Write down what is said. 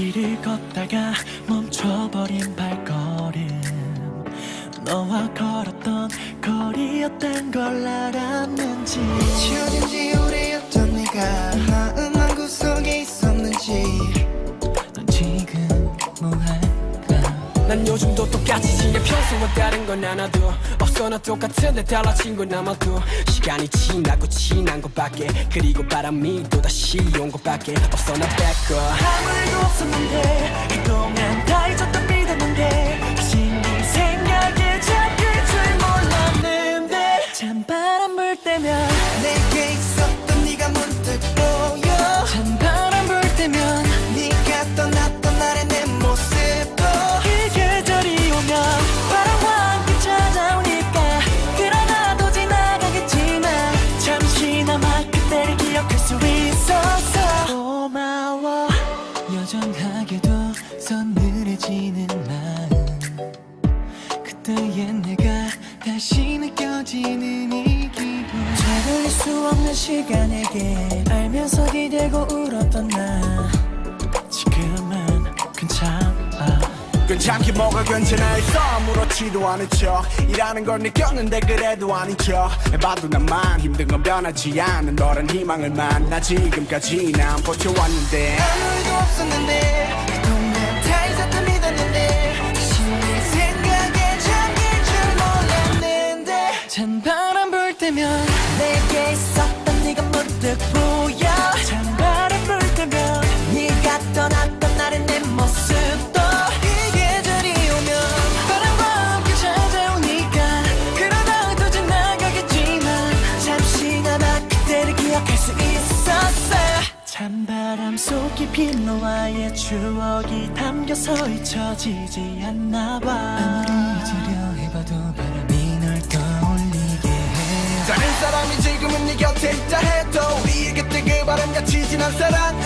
길을 걷다가 멈춰버린 발걸음. 너와 걸었던 거리였던 걸 알았는지. 지워진 지 오래였던 네가 마음 한 구석에 있었는지. 넌 지금 뭐할까? 난 요즘도 똑같이 지 내 평소와 다른 건 하나도 없어 나 똑같은데 달라진 건 아마도. 시간이 지나고 지난 것밖에 그리고 바람이 또다시 온 것밖에 없어 나 뺏고. 아무 일도 서늘해지는 마음. 그때의 내가 다시 느껴지는 이 기분. 되돌릴 수 없는 시간에게 알면서 기대고 울었던 나. 지금은 괜찮아. 괜찮게 뭐가 괜찮아 했어? 아무렇지도 않은 척. 일하는 걸 느꼈는데 그래도 아닌 척. 해봐도 나만 힘든 건 변하지 않는 너란 희망을 만나 지금까지 난 버텨왔는데. 아무 일도 없었는데 문득 보여. 찬바람 불 때면 네가 떠났던 날의 내 모습도 이 계절이 오면 바람과 함께 찾아오니까 그러다도 지나가겠지만 잠시나마 그때를 기억할 수 있었어. 찬바람 속 깊이 너와의 추억이 담겨서 잊혀지지 않나 봐. 아무리 잊으려 해봐도 바람이 널 떠올리게 해. 다른 사람이 지금은 네 곁에 있다 바람같이 지난 사랑